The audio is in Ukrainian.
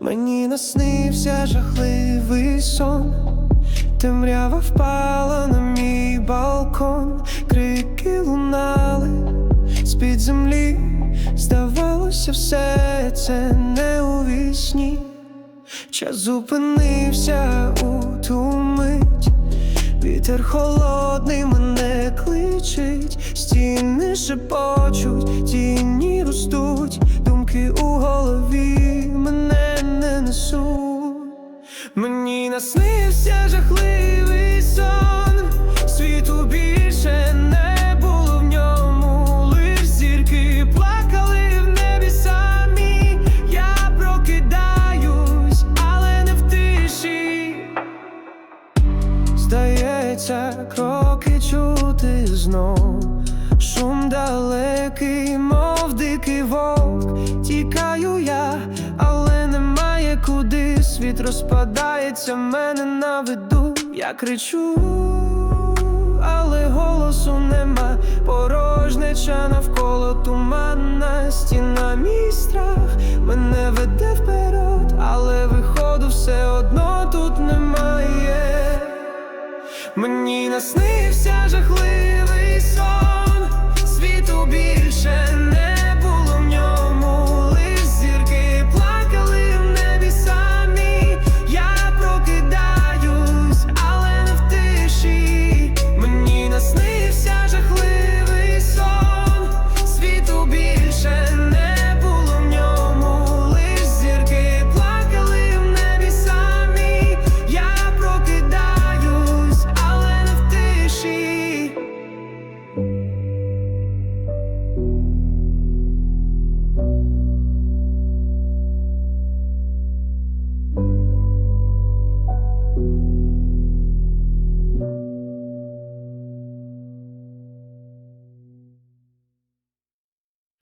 наснився жахливий сон, темрява впала на мій балкон, крики лунали з-під землі, здавалося, все це не у вісні. Час зупинився у ту мить, вітер холодний мене кличить, стіни шепочуть, тіні Мені наснився жахливий сон, світу більше не було в ньому, лиш зірки плакали в небі самі. Я прокидаюсь, але не в тиші. Здається, кроки чути знов, шум далекий, мов дикий вовк. Тікаю Світ розпадається в мене на виду. Я кричу, але голосу нема. Порожнеча навколо туманна стіна, мій страх мене веде вперед, але виходу все одно тут немає. Мені наснився